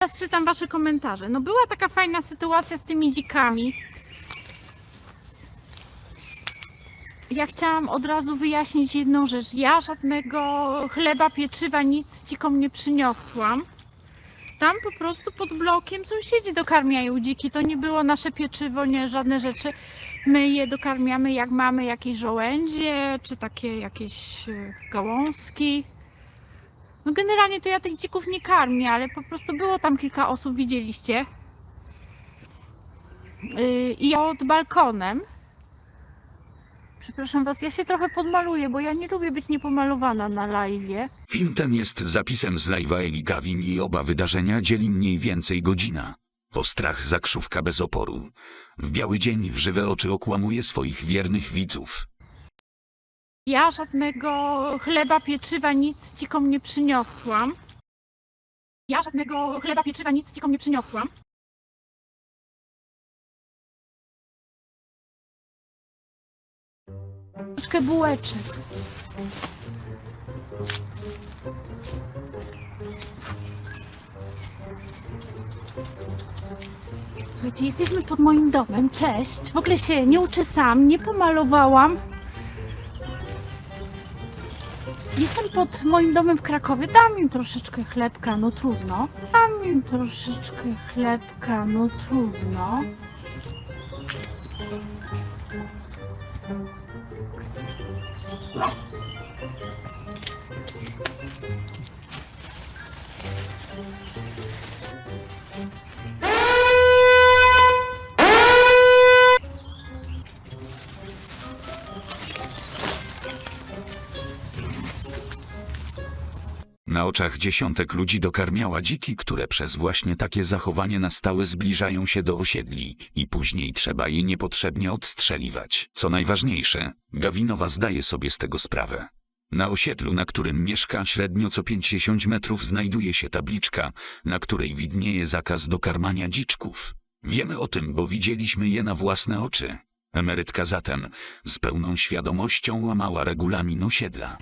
Teraz czytam wasze komentarze. No była taka fajna sytuacja z tymi dzikami. Ja chciałam od razu wyjaśnić jedną rzecz. Ja żadnego chleba, pieczywa, nic dzikom nie przyniosłam. Tam po prostu pod blokiem sąsiedzi dokarmiają dziki. To nie było nasze pieczywo, nie żadne rzeczy. My je dokarmiamy jak mamy jakieś żołędzie, czy takie jakieś e, gałązki. No generalnie to ja tych dzików nie karmię, ale po prostu było tam kilka osób, widzieliście. Yy, I pod balkonem. Przepraszam was, ja się trochę podmaluję, bo ja nie lubię być niepomalowana na live. Film ten jest zapisem z live'a Eli Gavin i oba wydarzenia dzieli mniej więcej godzina. Postrach zakrzówka bez oporu. W biały dzień w żywe oczy okłamuje swoich wiernych widzów. Ja żadnego chleba, pieczywa, nic dzikom nie przyniosłam. Ja żadnego chleba, pieczywa, nic dzikom nie przyniosłam. Troszkę bułeczek. Słuchajcie, jesteśmy pod moim domem. Cześć. W ogóle się nie uczesałam, nie pomalowałam. Jestem pod moim domem w Krakowie. Dam im troszeczkę chlebka, no trudno. Dam im troszeczkę chlebka, no trudno. Na oczach dziesiątek ludzi dokarmiała dziki, które przez właśnie takie zachowanie na stałe zbliżają się do osiedli i później trzeba je niepotrzebnie odstrzeliwać. Co najważniejsze, Gawinowa zdaje sobie z tego sprawę. Na osiedlu, na którym mieszka średnio co 50 metrów znajduje się tabliczka, na której widnieje zakaz dokarmania dziczków. Wiemy o tym, bo widzieliśmy je na własne oczy. Emerytka zatem z pełną świadomością łamała regulamin osiedla.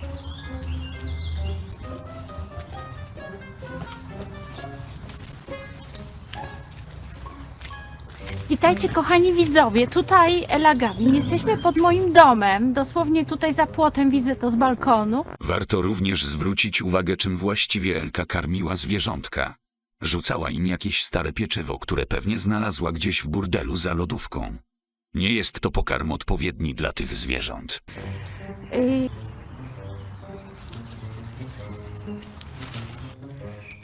Witajcie kochani widzowie, tutaj Ela Gawin. Jesteśmy pod moim domem, dosłownie tutaj za płotem widzę to z balkonu. Warto również zwrócić uwagę, czym właściwie Elka karmiła zwierzątka. Rzucała im jakieś stare pieczywo, które pewnie znalazła gdzieś w burdelu za lodówką. Nie jest to pokarm odpowiedni dla tych zwierząt. Y...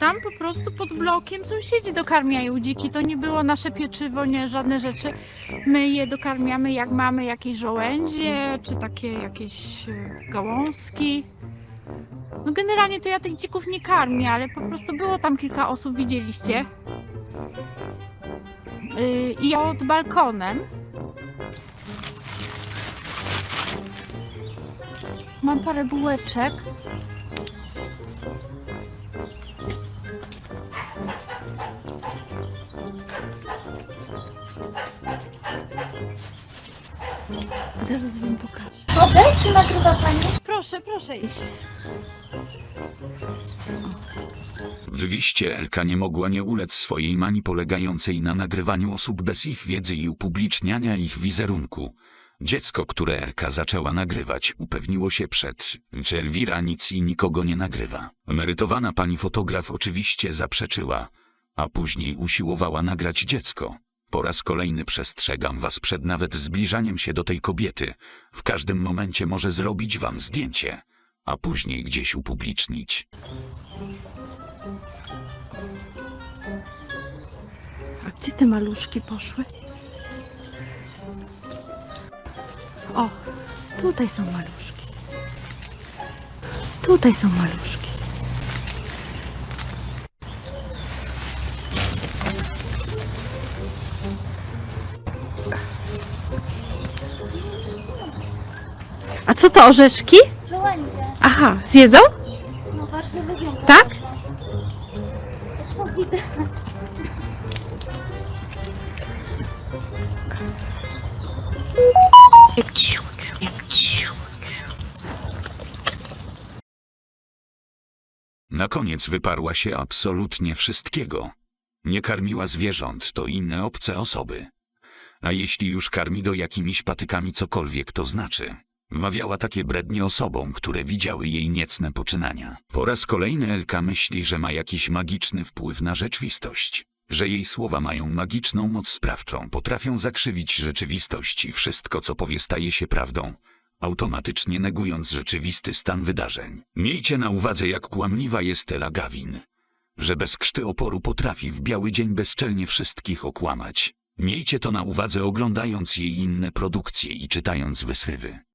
Tam po prostu pod blokiem sąsiedzi dokarmiają dziki. To nie było nasze pieczywo, nie żadne rzeczy. My je dokarmiamy jak mamy jakieś żołędzie, czy takie jakieś e, gałązki. No generalnie to ja tych dzików nie karmię, ale po prostu było tam kilka osób, widzieliście. Yy, I pod balkonem. Mam parę bułeczek. Zaraz wam pokażę. Mogę? Czy nagrywa pani? Proszę, proszę iść. Oczywiście Elka nie mogła nie ulec swojej manii polegającej na nagrywaniu osób bez ich wiedzy i upubliczniania ich wizerunku. Dziecko, które Elka zaczęła nagrywać, upewniło się przed, że Elwira nic i nikogo nie nagrywa. Emerytowana pani fotograf oczywiście zaprzeczyła, a później usiłowała nagrać dziecko. Po raz kolejny przestrzegam was przed nawet zbliżaniem się do tej kobiety. W każdym momencie może zrobić wam zdjęcie, a później gdzieś upublicznić. A gdzie te maluszki poszły? O, tutaj są maluszki. Tutaj są maluszki. A co to orzeszki? Żołędzie. Aha, zjedzą? No bardzo lubią. Tak? Na koniec wyparła się absolutnie wszystkiego. Nie karmiła zwierząt, to inne obce osoby. A jeśli już karmi do jakimiś patykami cokolwiek to znaczy, wmawiała takie brednie osobom, które widziały jej niecne poczynania. Po raz kolejny Elka myśli, że ma jakiś magiczny wpływ na rzeczywistość. Że jej słowa mają magiczną moc sprawczą, potrafią zakrzywić rzeczywistość i wszystko, co powie, staje się prawdą, automatycznie negując rzeczywisty stan wydarzeń. Miejcie na uwadze, jak kłamliwa jest Ela Gawin. Że bez krzty oporu potrafi w biały dzień bezczelnie wszystkich okłamać. Miejcie to na uwadze oglądając jej inne produkcje i czytając wysrywy.